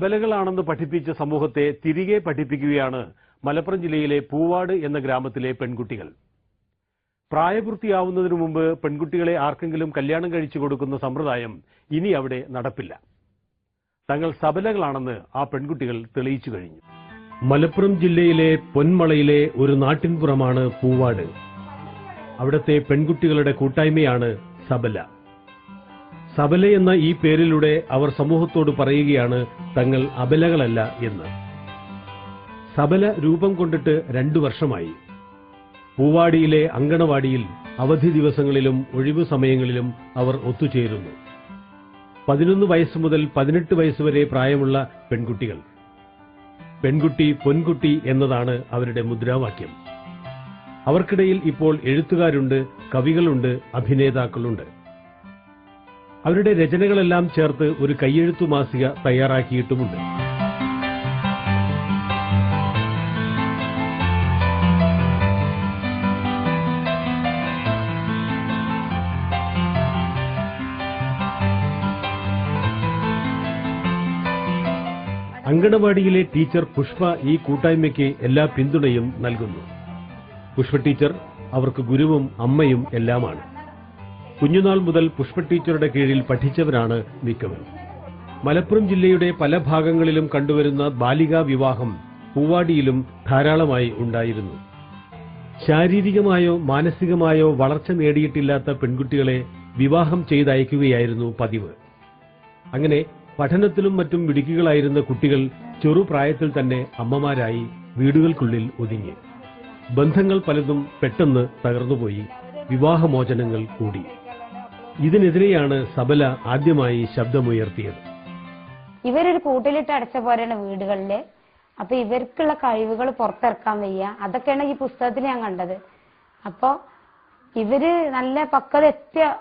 ബലകളാണെന്ന് പഠിപ്പിച്ച സമൂഹത്തെ തിരികെ പഠിപ്പിക്കുകയാണ് മലപ്പുറം ജില്ലയിലെ പൂവാട് എന്ന ഗ്രാമത്തിലെ പെൺകുട്ടികൾ. പ്രായപൂർത്തിയാവുന്നതിനു മുമ്പ് പെൺകുട്ടികളെ ആർക്കെങ്കിലും കല്യാണം കഴിച്ചു കൊടുക്കുന്ന സമ്പ്രദായം ഇനി അവിടെ നടപ്പില്ല. തങ്ങൾ സബലകളാണെന്ന് ആ പെൺകുട്ടികൾ തെളിയിച്ചു കഴിഞ്ഞു. മലപ്പുറം ജില്ലയിലെ പൊന്മളയിലെ ഒരു നാട്ടിൻപുറമാണ് പൂവാട്. അവിടത്തെ പെൺകുട്ടികളുടെ കൂട്ടായ്മയാണ് സബല. സബല എന്ന ഈ പേരിലൂടെ അവർ സമൂഹത്തോട് പറയുകയാണ് തങ്ങൾ അബലകളല്ല എന്ന്. സബല രൂപം കൊണ്ടിട്ട് രണ്ടു വർഷമായി. പൂവാടിയിലെ അങ്കണവാടിയിൽ അവധി ദിവസങ്ങളിലും ഒഴിവു സമയങ്ങളിലും അവർ ഒത്തുചേരുന്നു. പതിനൊന്ന് വയസ്സ് മുതൽ പതിനെട്ട് വയസ്സ് വരെ പ്രായമുള്ള പെൺകുട്ടികൾ. പെൺകുട്ടി പൊൻകുട്ടി എന്നതാണ് അവരുടെ മുദ്രാവാക്യം. അവർക്കിടയിൽ ഇപ്പോൾ എഴുത്തുകാരുണ്ട് കവികളുണ്ട് അഭിനേതാക്കളുണ്ട്. അവരുടെ രചനകളെല്ലാം ചേർത്ത് ഒരു കയ്യെഴുത്തു മാസിക തയ്യാറാക്കിയിട്ടുമുണ്ട്. അങ്കണവാടിയിലെ ടീച്ചർ പുഷ്പ ഈ കൂട്ടായ്മയ്ക്ക് എല്ലാ പിന്തുണയും നൽകുന്നു. പുഷ്പ ടീച്ചർ അവർക്ക് ഗുരുവും അമ്മയും എല്ലാമാണ്. കുഞ്ഞുനാൾ മുതൽ പുഷ്പ ടീച്ചറുടെ കീഴിൽ പഠിച്ചവരാണ് മിക്കവരും. മലപ്പുറം ജില്ലയുടെ പല ഭാഗങ്ങളിലും കണ്ടുവരുന്ന ബാലികാ വിവാഹം പൂവാടിയിലും ധാരാളമായി ഉണ്ടായിരുന്നു. ശാരീരികമായോ മാനസികമായോ വളർച്ച നേടിയിട്ടില്ലാത്ത പെൺകുട്ടികളെ വിവാഹം ചെയ്തയക്കുകയായിരുന്നു പതിവ്. അങ്ങനെ പഠനത്തിലും മറ്റും മിടുക്കുകളായിരുന്ന കുട്ടികൾ ചെറുപ്രായത്തിൽ തന്നെ അമ്മമാരായി വീടുകൾക്കുള്ളിൽ ഒതുങ്ങി. ബന്ധങ്ങൾ പലതും പെട്ടെന്ന് തകർന്നുപോയി. വിവാഹമോചനങ്ങൾ കൂടി. ഇതിനെതിരെയാണ് സബല ആദ്യമായി ശബ്ദമുയർത്തിയത്. ഇവരൊരു കൂട്ടിലിട്ട് അടച്ച പോലെയാണ് വീടുകളിൽ. അപ്പൊ ഇവർക്കുള്ള കഴിവുകൾ പുറത്തിറക്കാൻ വയ്യ. അതൊക്കെയാണ് ഈ പുസ്തകത്തിൽ ഞാൻ കണ്ടത്. അപ്പൊ ഇവർ നല്ല പക്വത എത്തിയ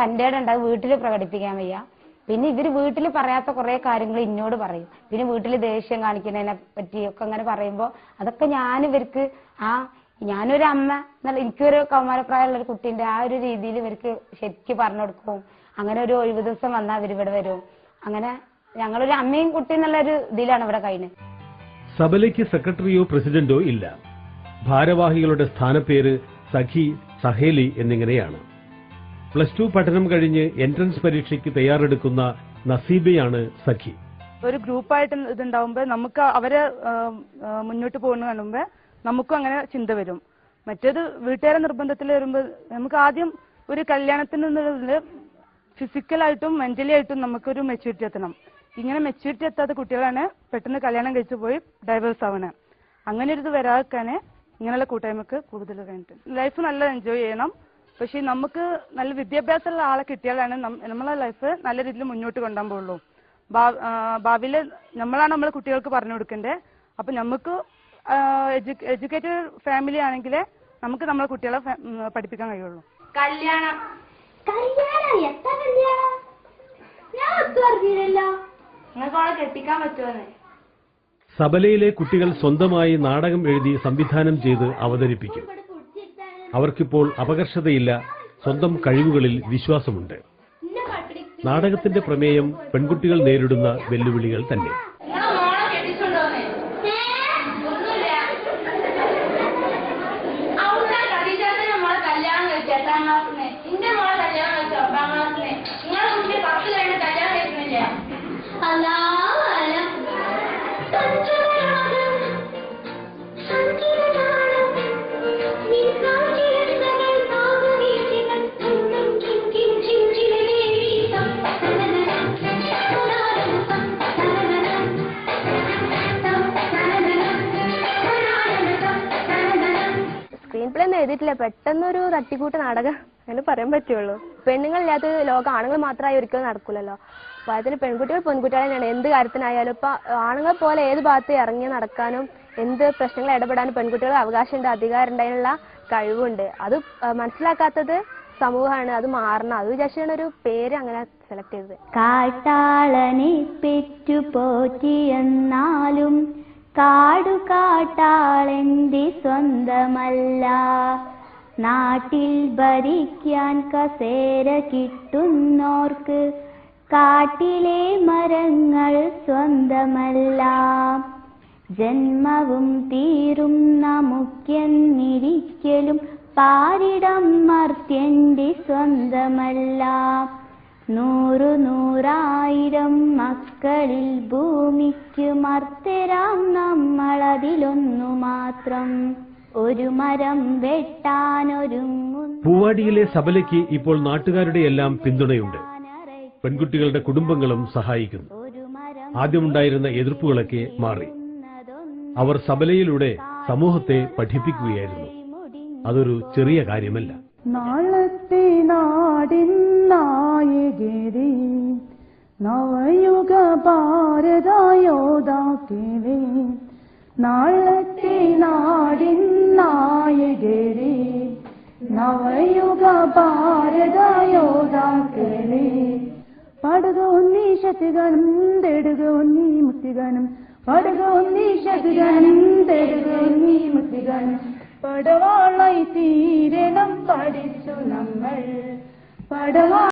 തന്റെ ഉണ്ടാകും വീട്ടിൽ പ്രകടിപ്പിക്കാൻ വയ്യ. പിന്നെ ഇവർ വീട്ടിൽ പറയാത്ത കുറെ കാര്യങ്ങൾ എന്നോട് പറയും. പിന്നെ വീട്ടിൽ ദേഷ്യം കാണിക്കുന്നതിനെ പറ്റി ഒക്കെ അങ്ങനെ പറയുമ്പോ അതൊക്കെ ഞാൻ ഇവർക്ക് ആ ഞാനൊരു അമ്മ എന്നുള്ള എനിക്കൊരു കൗമാരപ്രായമുള്ള ഒരു കുട്ടീന്റെ ആ ഒരു രീതിയിൽ ഇവർക്ക് ശരിക്ക് പറഞ്ഞു കൊടുക്കും. അങ്ങനെ ഒരു ഒഴിവ് ദിവസം വന്നാൽ ഇവർ ഇവിടെ വരും. അങ്ങനെ ഞങ്ങളൊരു അമ്മയും കുട്ടി എന്നുള്ള ഒരു ഇതിലാണ് ഇവിടെ കഴിഞ്ഞത്. സബലയ്ക്ക് സെക്രട്ടറിയോ പ്രസിഡന്റോ ഇല്ല. ഭാരവാഹികളുടെ സ്ഥാനപ്പേര് സഖി സഹേലി എന്നിങ്ങനെയാണ്. പ്ലസ് ടു പഠനം കഴിഞ്ഞ് എൻട്രൻസ് പരീക്ഷയ്ക്ക് തയ്യാറെടുക്കുന്ന നസീബയാണ് സഖി. ഒരു ഗ്രൂപ്പായിട്ട് ഇതുണ്ടാവുമ്പോ നമുക്ക് അവരെ മുന്നോട്ട് പോകുന്ന കാണുമ്പോ നമുക്കും അങ്ങനെ ചിന്ത വരും. മറ്റേത് വീട്ടുകാരെ നിർബന്ധത്തിൽ വരുമ്പോൾ നമുക്ക് ആദ്യം ഒരു കല്യാണത്തിന് ഫിസിക്കലായിട്ടും മെന്റലി ആയിട്ടും നമുക്കൊരു മെച്യൂരിറ്റി എത്തണം. ഇങ്ങനെ മെച്യൂരിറ്റി എത്താത്ത കുട്ടികളാണ് പെട്ടെന്ന് കല്യാണം കഴിച്ചു പോയി ഡൈവേഴ്സ് ആവണേ. അങ്ങനെ ഒരു ഇത് വരാക്കാന് ഇങ്ങനെയുള്ള കൂട്ടായ്മക്ക് കൂടുതൽ കഴിഞ്ഞിട്ട് ലൈഫ് നല്ല എൻജോയ് ചെയ്യണം. പക്ഷേ നമുക്ക് നല്ല വിദ്യാഭ്യാസമുള്ള ആളെ കിട്ടിയാലാണ് നമ്മളെ ലൈഫ് നല്ല രീതിയിൽ മുന്നോട്ട് കൊണ്ടുപോകുള്ളൂ ഭാവിയിൽ നമ്മളാണ് നമ്മളെ കുട്ടികൾക്ക് പറഞ്ഞു കൊടുക്കേണ്ടത്. അപ്പൊ നമുക്ക് എഡ്യൂക്കേറ്റഡ് ഫാമിലി ആണെങ്കിൽ നമുക്ക് നമ്മളെ കുട്ടികളെ പഠിപ്പിക്കാൻ കഴിയുള്ളൂ. കല്യാണം. കല്യാണം? എത്ര കല്യാണം? ഞാൻ ഒത്തു പറഞ്ഞില്ലല്ലോ നിങ്ങൾക്ക് അവളെ കെട്ടിക്കാൻ പറ്റുമെന്ന്. സബലയിലെ കുട്ടികൾ സ്വന്തമായി നാടകം എഴുതി സംവിധാനം ചെയ്ത് അവതരിപ്പിക്കും. അവർക്കിപ്പോൾ അപകർഷതയില്ല സ്വന്തം കഴിവുകളിൽ വിശ്വാസമുണ്ട്. നാടകത്തിന്റെ പ്രമേയം പെൺകുട്ടികൾ നേരിടുന്ന വെല്ലുവിളികൾ തന്നെ. എഴുതിയിട്ടില്ല. പെട്ടെന്നൊരു തട്ടിക്കൂട്ട് നാടകം അങ്ങനെ പറയാൻ പറ്റുള്ളൂ. പെണ്ണുങ്ങളില്ലാത്ത ലോകം ആണുങ്ങൾ മാത്രമായി ഒരിക്കലും നടക്കൂലല്ലോ. അപ്പൊ അതിന് പെൺകുട്ടികൾ പെൺകുട്ടികളെ തന്നെയാണ്. എന്ത് കാര്യത്തിനായാലും ഇപ്പൊ ആണുങ്ങൾ പോലെ ഏത് ഭാഗത്ത് ഇറങ്ങി നടക്കാനും എന്ത് പ്രശ്നങ്ങൾ ഇടപെടാനും പെൺകുട്ടികൾ അവകാശമുണ്ട് അധികാരം ഉണ്ട് അതിനുള്ള കഴിവുണ്ട്. അത് മനസ്സിലാക്കാത്തത് സമൂഹമാണ്. അത് മാറണം. അത് വിചാരിച്ചാണ് ഒരു പേര് അങ്ങനെ സെലക്ട് ചെയ്തത്. കാട്ടാളനെ പെറ്റു പോറ്റിയെന്നാലും കാടു കാട്ടാളെന്റെ സ്വന്തമല്ല. നാട്ടിൽ ഭരിക്കാൻ കസേര കിട്ടുന്നോർക്ക് കാട്ടിലെ മരങ്ങൾ സ്വന്തമല്ല. ജന്മവും തീരും നമുക്കെന്നിരിക്കലും പാരിടം മർത്യന്റെ സ്വന്തമല്ല. നൂറു നൂറായിരം മക്കളിൽ ഭൂമിക്ക് മർത്തരാം നമ്മളതിലൊന്നു മാത്രം. ഒരു മരം വെട്ടാനൊരുങ്ങുന്നു. പൂവാടിയിലെ സബലയ്ക്ക് ഇപ്പോൾ നാട്ടുകാരുടെ എല്ലാം പിന്തുണയുണ്ട്. പെൺകുട്ടികളുടെ കുടുംബങ്ങളും സഹായിക്കുന്നു. ഒരു മരം ആദ്യമുണ്ടായിരുന്ന എതിർപ്പുകളൊക്കെ മാറി. അവർ സബലയിലൂടെ സമൂഹത്തെ പഠിപ്പിക്കുകയായിരുന്നു. അതൊരു ചെറിയ കാര്യമല്ല. നാളത്തെ നാടിൻ നായകരെ നവയുഗ ഭാരതയോധാക്കിലെ നാളത്തെ നാടിൻ നായകരി. നവയുഗ ഭാരതയോധാക്കിലെ പടുക ഒന്നി ശതഗാനം തെടുക ഒന്നി മുത്തിഗാനം പടുക ഒന്നി ശതഗാനം തെടുക ഒന്നി മുത്തിഗാനം പടവാളായി തീരണം പഠിച്ചു നമ്മൾ. പടവാ